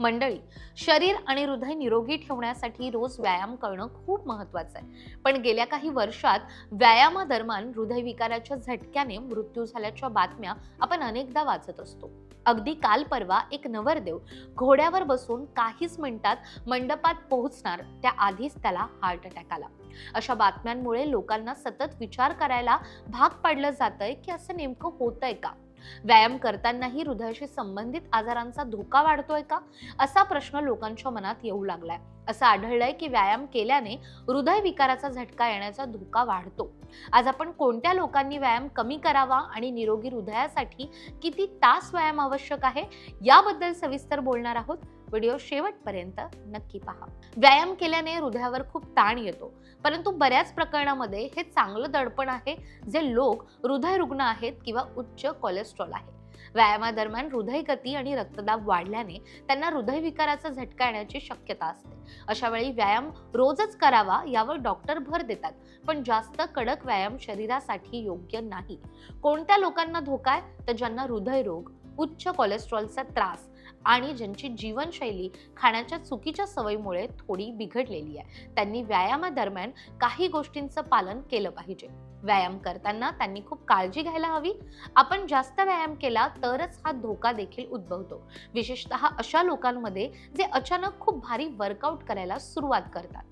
मंडळी शरीर आणि हृदय निरोगी ठेवण्यासाठी रोज व्यायाम करणं खूप महत्वाचं आहे. पण गेल्या काही वर्षात व्यायामादरम्यान हृदयविकाराच्या झटक्याने मृत्यू झाल्याच्या बातम्या आपण अनेकदा वाचत असतो. अगदी काल परवा एक नवरदेव घोड्यावर बसून काहीच मिनिटात मंडपात पोहोचणार त्या आधीच त्याला हार्ट अटॅक आला. अशा बातम्यांमुळे लोकांना सतत विचार करायला भाग पाडलं जातंय की असं नेमकं होतंय का? व्यायाम करतानाही हृदयाशी संबंधित आजारांचा धोका वाढतोय का? असा प्रश्न लोकांच्या मनात येऊ लागलाय. असं आढळलंय की व्यायाम केल्याने हृदय विकाराचा झटका येण्याचा धोका वाढतो. आज आपण कोणत्या लोकांनी व्यायाम कमी करावा आणि निरोगी हृदयासाठी किती तास व्यायाम आवश्यक आहे? याबद्दल सविस्तर बोलणार आहोत व्हिडिओ शेवटपर्यंत नक्की पहा. व्यायाम केल्याने हृदयावर खूप ताण येतो. परंतु बऱ्याच प्रकरणामध्ये हे चांगलं दडपण आहे जे लोक हृदय रुग्ण आहेत किंवा उच्च कोलेस्ट्रॉल आहे. व्यायामादरम्यान हृदय गती आणि रक्तदाब वाढल्याने त्यांना हृदयविकाराचा झटका येण्याची शक्यता असते. अशा वेळी व्यायाम रोजच करावा यावर डॉक्टर भर देतात पण जास्त कडक व्यायाम शरीरासाठी योग्य नाही. कोणत्या लोकांना धोका आहे? तर ज्यांना हृदयरोग उच्च कोलेस्ट्रॉलचा त्रास आणि ज्यांची जीवनशैली खाण्याच्या चुकीच्या सवयीमुळे थोडी बिघडलेली आहे. त्यांनी व्यायामादरम्यान काही गोष्टींचं पालन केलं पाहिजे. व्यायाम करताना त्यांनी खूप काळजी घ्यायला हवी. आपण जास्त व्यायाम केला तरच हा धोका देखील उद्भवतो. विशेषतः अशा लोकांमध्ये जे अचानक खूप भारी वर्कआउट करायला सुरुवात करतात.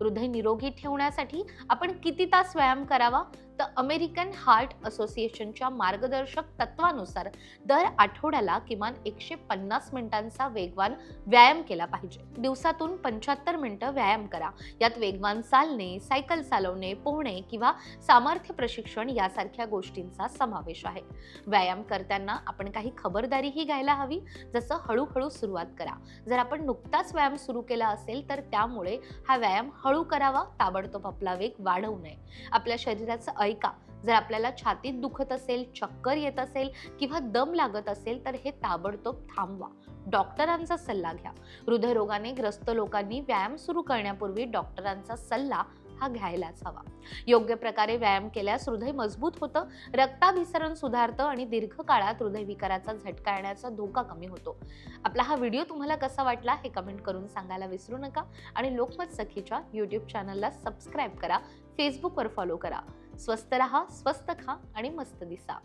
हृदय निरोगी ठेवण्यासाठी आपण किती तास व्यायाम करावा? तर अमेरिकन हार्ट असोसिएशनच्या मार्गदर्शक तत्वानुसार दर आठवड्याला किमान एकशे पन्नास मिनिटांचा वेगवान व्यायाम केला पाहिजे. दिवसातून पंच्याहत्तर मिनिटं व्यायाम करा. यात वेगवान चालणे सायकल चालवणे पोहणे किंवा सामर्थ्य प्रशिक्षण यासारख्या गोष्टींचा समावेश आहे. व्यायाम करताना आपण काही खबरदारीही घ्यायला हवी. जसं हळूहळू सुरुवात करा. जर आपण नुकताच व्यायाम सुरू केला असेल तर त्यामुळे हा व्यायाम हळू करावा. ताबडतोब आपला वेग वाढवू नये. आपल्या शरीराचं ऐका जर आपल्याला छातीत दुखत असेल चक्कर येत असेल किंवा दम लागत असेल तर हे ताबडतोब थांबवा. डॉक्टरांचा सल्ला घ्या. हृदयरोगाने ग्रस्त लोकांनी व्यायाम सुरू करण्यापूर्वी डॉक्टरांचा सल्ला हा घ्यायलाच हवा. योग्य प्रकारे व्यायाम केल्यास हृदय मजबूत होतं रक्ताभिसरण सुधारतं आणि दीर्घकाळात हृदयविकाराचा झटका येण्याचा धोका कमी होतो. आपला हा व्हिडिओ तुम्हाला कसा वाटला हे कमेंट करून सांगायला विसरू नका आणि लोकमत सखीच्या यूट्यूब चॅनलला सबस्क्राईब करा फेसबुकवर फॉलो करा. स्वस्त रहा स्वस्त खा आणि मस्त दिसा.